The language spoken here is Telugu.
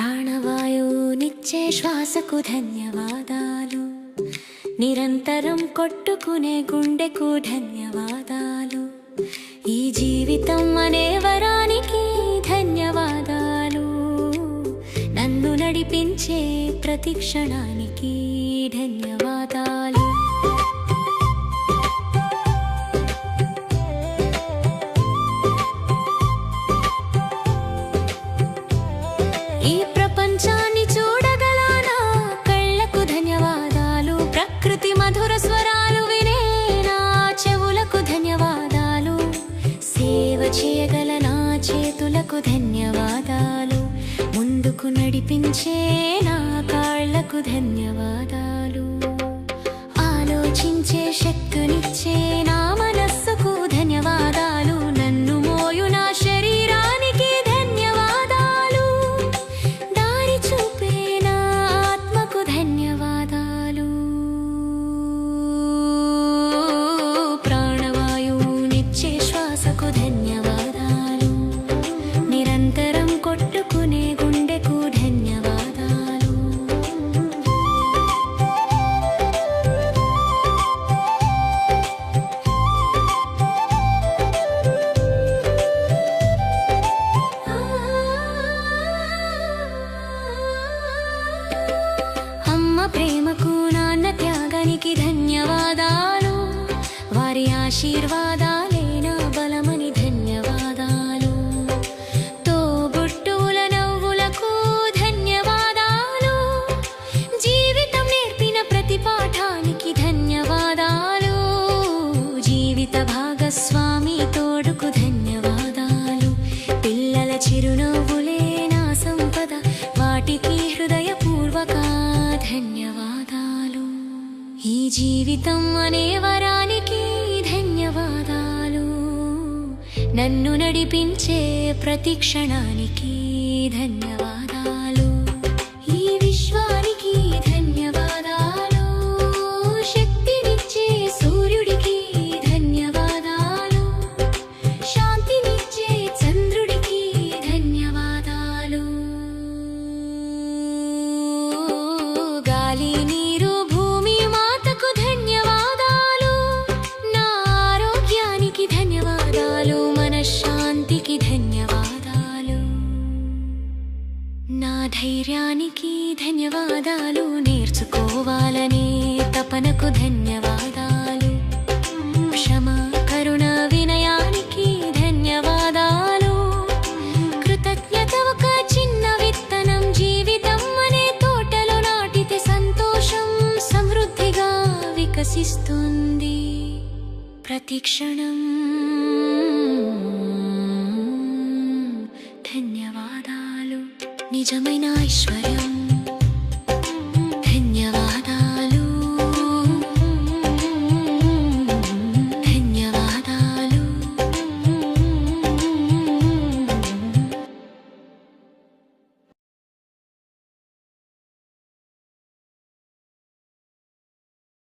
ప్రాణవాయువునిచ్చే శ్వాసకు ధన్యవాదాలు. నిరంతరం కొట్టుకునే గుండెకు ధన్యవాదాలు. ఈ జీవితం అనే వరానికి ధన్యవాదాలు. నన్ను నడిపించే ప్రతి క్షణానికి ధన్యవాదాలు. చేయగల నా చేతులకు ధన్యవాదాలు. ముందుకు నడిపించే నా కాళ్ళకు ధన్యవాదాలు. వారి బలమని ధన్యవాదాలు. తోబుట్టువుల నవ్వులకు ధన్యవాదాలు. జీవితం నేర్పిన ప్రతి పాఠానికి ధన్యవాదాలు. జీవిత భాగస్వామి తోడుకు ధన్యవాదాలు. పిల్లల చిరునవ్వులే నా సంపద. వాటికి హృదయపూర్వక ధన్యవాదాలు. ఈ జీవితం అనే వరా నన్ను నడిపించే ప్రతి క్షణానికి ధన్య ధైర్యానికి ధన్యవాదాలు నేర్చుకోవాలనే తపనకు ధన్యవాదాలు. క్షమ కరుణ వినయానికి ధన్యవాదాలు. కృతజ్ఞత ఒక చిన్న విత్తనం జీవితం అనే తోటలో నాటితే సంతోషం సమృద్ధిగా వికసిస్తుంది. ప్రతిక్షణం నిజమైన ఐశ్వర్యం